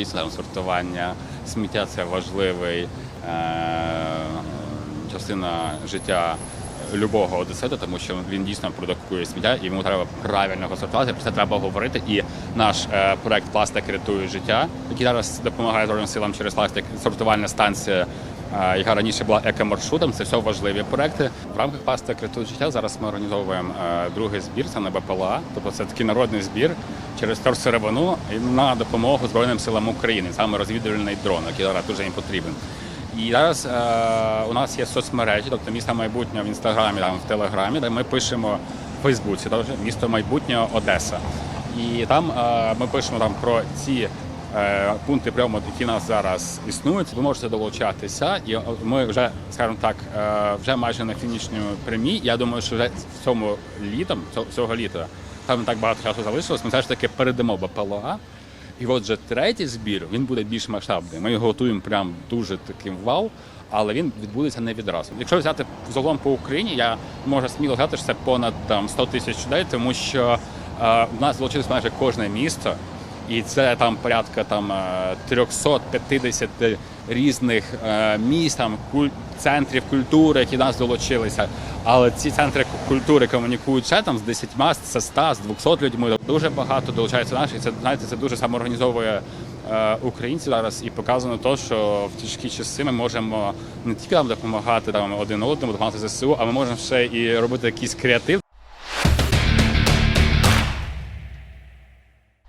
дійсно сортування сміття це важливий е, частина життя любого одесита, тому що він дійсно продукує сміття, і йому треба правильно його сортувати. Про це треба говорити. І наш е, проект Пластик рятує життя, який зараз допомагає Збройним силам через пластик, сортувальна станція. Яка раніше була екомаршрутом, це все важливі проекти. В рамках пластик рятує життя зараз ми організовуємо е, другий збір, це на БПЛА. Тобто це такий народний збір через торсировину на допомогу Збройним силам України, саме розвідувальний дрон, який зараз дуже їм потрібен. І зараз е, у нас є соцмережі, тобто місто майбутнього в інстаграмі, там в телеграмі, де ми пишемо в Фейсбуці, теж місто майбутнього Одеса. І там е, ми пишемо там про ці пункти прийому, які у нас зараз існують. Ви можете долучатися, і е, ми вже, скажімо так, е, вже майже на фінішній прямій. Я думаю, що вже цьому літом, цього- літа, там так багато часу залишилось. Ми все ж таки передамо БПЛА. І от вже третій збір він буде більш масштабний. Ми його готуємо прям дуже таким вау, але він відбудеться не відразу. Якщо взяти загалом по Україні, я можу сміло сказати, що це понад там 100 тисяч людей, тому що е, в нас залучилось майже кожне місто. І це там порядка там е, 350 різних е, міст, там куль... центрів культури, які нас долучилися. Але ці центри культури комунікують ще там з 10, з 100, з 200 людьми. Дуже багато долучається наших. Це знаєте, це дуже самоорганізовує е, українців зараз і показано те, що в тяжкі часи ми можемо не тільки там допомагати там один одному, допомагати ЗСУ, а ми можемо ще і робити якийсь креатив.